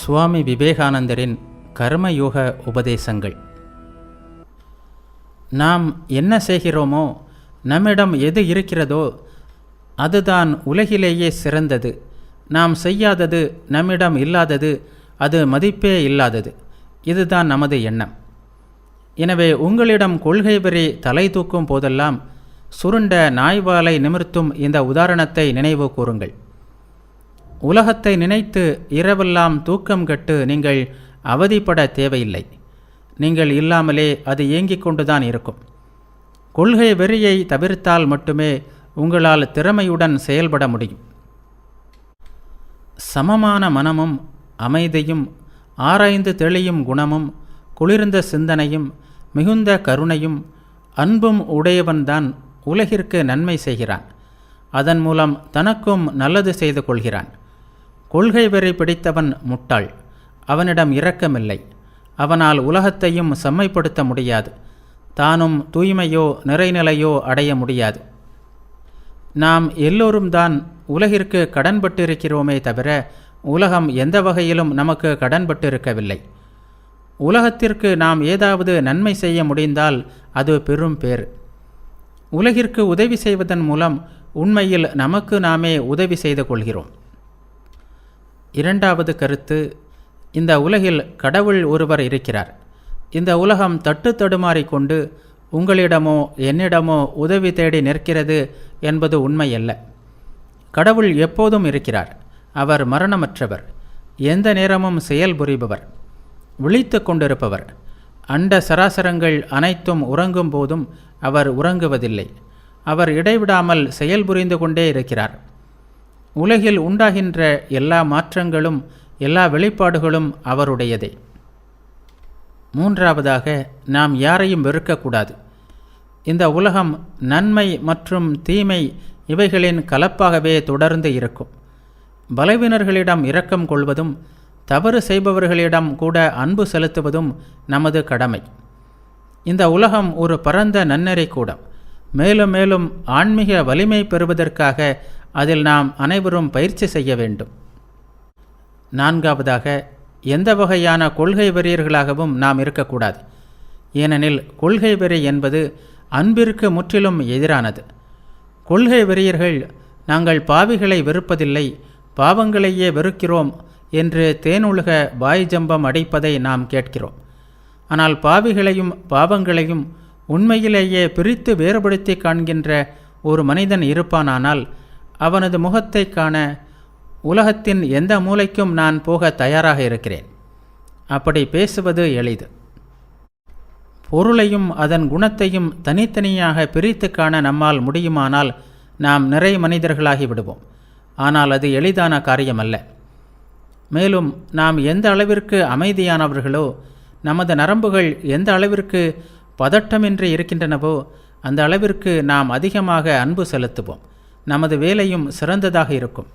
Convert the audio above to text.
சுவாமி விவேகானந்தரின் கர்மயோக உபதேசங்கள். நாம் என்ன செய்கிறோமோ நம்மிடம் எது இருக்கிறதோ அதுதான் உலகிலேயே சிறந்தது. நாம் செய்யாதது நம்மிடம் இல்லாதது அது மதிப்பே இல்லாதது. இதுதான் நமது எண்ணம். எனவே உங்களிடம் கொள்கை பெறி தலை தூக்கும் போதெல்லாம் சுருண்ட நாய்வாலை நிமிர்த்தும் இந்த உதாரணத்தை நினைவு கூறுங்கள். உலகத்தை நினைத்து இரவெல்லாம் தூக்கம் கட்டு நீங்கள் அவதிப்பட தேவையில்லை. நீங்கள் இல்லாமலே அது இயங்கிக் கொண்டுதான் இருக்கும். கொள்கை வெறியை தவிர்த்தால் மட்டுமே உங்களால் திறமையுடன் செயல்பட முடியும். சமமான மனமும் அமைதியும் ஆராய்ந்து தெளியும் குணமும் குளிர்ந்த சிந்தனையும் மிகுந்த கருணையும் அன்பும் உடையவன்தான் உலகிற்கு நன்மை செய்கிறான். அதன் மூலம் தனக்கும் நல்லது செய்து கொள்கிறான். கொள்கை வெறி பிடித்தவன் முட்டாள். அவனிடம் இரக்கமில்லை. அவனால் உலகத்தையும் செம்மைப்படுத்த முடியாது. தானும் தூய்மையோ நிறைநிலையோ அடைய முடியாது. நாம் எல்லோரும் தான் உலகிற்கு கடன்பட்டிருக்கிறோமே தவிர உலகம் எந்த வகையிலும் நமக்கு கடன்பட்டிருக்கவில்லை. உலகத்திற்கு நாம் ஏதாவது நன்மை செய்ய முடிந்தால் அது பெரும் பேர். உலகிற்கு உதவி செய்வதன் மூலம் உண்மையில் நமக்கு நாமே உதவி செய்து கொள்கிறோம். இரண்டாவது கருத்து இந்த உலகில் கடவுள் ஒருவர் இருக்கிறார். இந்த உலகம் தட்டு தடுமாறிக்கொண்டு உங்களிடமோ என்னிடமோ உதவி தேடி நிற்கிறது என்பது உண்மையல்ல. கடவுள் எப்போதும் இருக்கிறார். அவர் மரணமற்றவர். எந்த நேரமும் செயல்புரிபவர் விழித்து கொண்டிருப்பவர். அண்ட சராசரங்கள் அனைத்தும் உறங்கும் போதும் அவர் உறங்குவதில்லை. அவர் இடைவிடாமல் செயல்புரிந்து கொண்டே இருக்கிறார். உலகில் உண்டாகின்ற எல்லா மாற்றங்களும் எல்லா வெளிப்பாடுகளும் அவருடையதே. மூன்றாவதாக நாம் யாரையும் வெறுக்கக்கூடாது. இந்த உலகம் நன்மை மற்றும் தீமை இவைகளின் கலப்பாகவே தொடர்ந்து இருக்கும். பலவினர்களிடம் இரக்கம் கொள்வதும் தவறு செய்பவர்களிடம் கூட அன்பு செலுத்துவதும் நமது கடமை. இந்த உலகம் ஒரு பரந்த நன்னெறி கூடம். மேலும் மேலும் ஆன்மீக வலிமை பெறுவதற்காக அதில் நாம் அனைவரும் பயிற்சி செய்ய வேண்டும். நான்காவதாக எந்த வகையான கொள்கை வெறியர்களாகவும் நாம் இருக்கக்கூடாது. ஏனெனில் கொள்கை வெறி என்பது அன்பிற்கு முற்றிலும் எதிரானது. கொள்கை வெறியர்கள் நாங்கள் பாவிகளை வெறுப்பதில்லை பாவங்களையே வெறுக்கிறோம் என்று தேனுலக வாய் ஜம்பம் அடைப்பதை நாம் கேட்கிறோம். ஆனால் பாவிகளையும் பாவங்களையும் உண்மையிலேயே பிரித்து வேறுபடுத்தி காண்கின்ற ஒரு மனிதன் இருப்பானானால் அவனது முகத்தை காண உலகத்தின் எந்த மூலைக்கும் நான் போக தயாராக இருக்கிறேன். அப்படி பேசுவது எளிது. பொருளையும் அதன் குணத்தையும் தனித்தனியாக பிரித்து காண நம்மால் முடியுமானால் நாம் நிறை மனிதர்களாகி விடுவோம். ஆனால் அது எளிதான காரியமல்ல. மேலும் நாம் எந்த அளவிற்கு அமைதியானவர்களோ நமது நரம்புகள் எந்த அளவிற்கு பதட்டமின்றி இருக்கின்றனவோ அந்த அளவிற்கு நாம் அதிகமாக அன்பு செலுத்துவோம். நமது வேலையும் சிறந்ததாக இருக்கும்.